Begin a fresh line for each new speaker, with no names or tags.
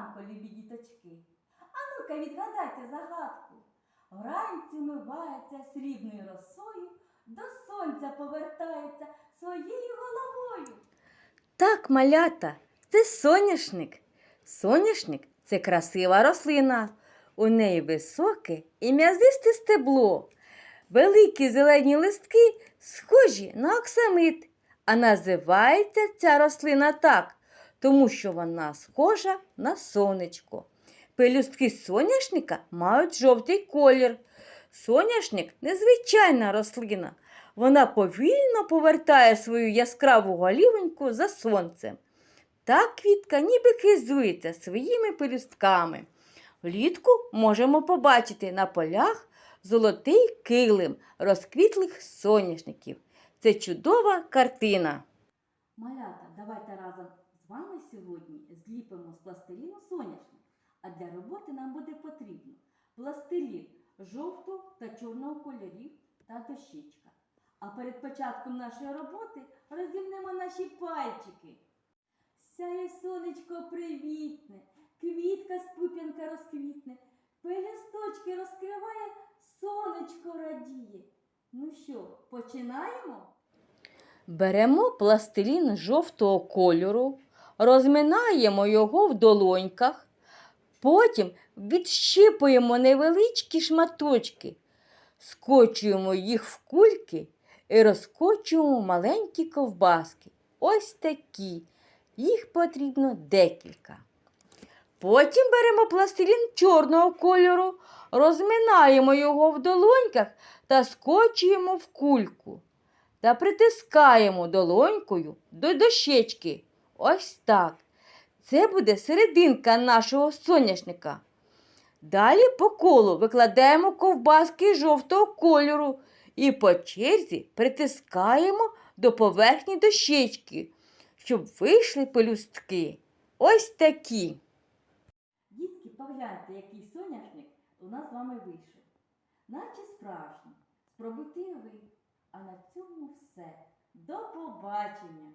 ранку, діточки. А ну-ка відгадайте загадку. Вранці вмивається срібною росою, до сонця повертається своєю головою.
Так, малята, це соняшник. Соняшник це красива рослина. У неї високе і м'язисте стебло. Великі зелені листки схожі на оксамит. А називається ця рослина так, тому що вона схожа на сонечко. Пелюстки соняшника мають жовтий колір. Соняшник незвичайна рослина. Вона повільно повертає свою яскраву голівоньку за сонцем. Та квітка ніби хизується своїми пелюстками. Влітку можемо побачити на полях золотий килим розквітлих соняшників. Це чудова картина.
Малята, давайте разом вами сьогодні зліпимо з пластиліну соняшник. А для роботи нам буде потрібно пластилін жовтого та чорного кольорів та дощечка. А перед початком нашої роботи роздімнемо наші пальчики. Сяє сонечко привітне, квітка з пуп'янка розквітне, пелюсточки розкриває, сонечко радіє. Ну що, починаємо?
Беремо пластилін жовтого кольору, розминаємо його в долоньках, потім відщипуємо невеличкі шматочки, скочуємо їх в кульки і розкочуємо маленькі ковбаски. Ось такі. Їх потрібно декілька. Потім беремо пластилін чорного кольору, розминаємо його в долоньках та скочуємо в кульку та притискаємо долонькою до дощечки. Ось так. Це буде серединка нашого соняшника. Далі по колу викладаємо ковбаски жовтого кольору і по черзі притискаємо до поверхні дощечки, щоб вийшли пелюстки. Ось такі.
Дітки, погляньте, який соняшник у нас з вами вийшов. Наче справжній. Спробуйте ви. А на цьому все. До побачення!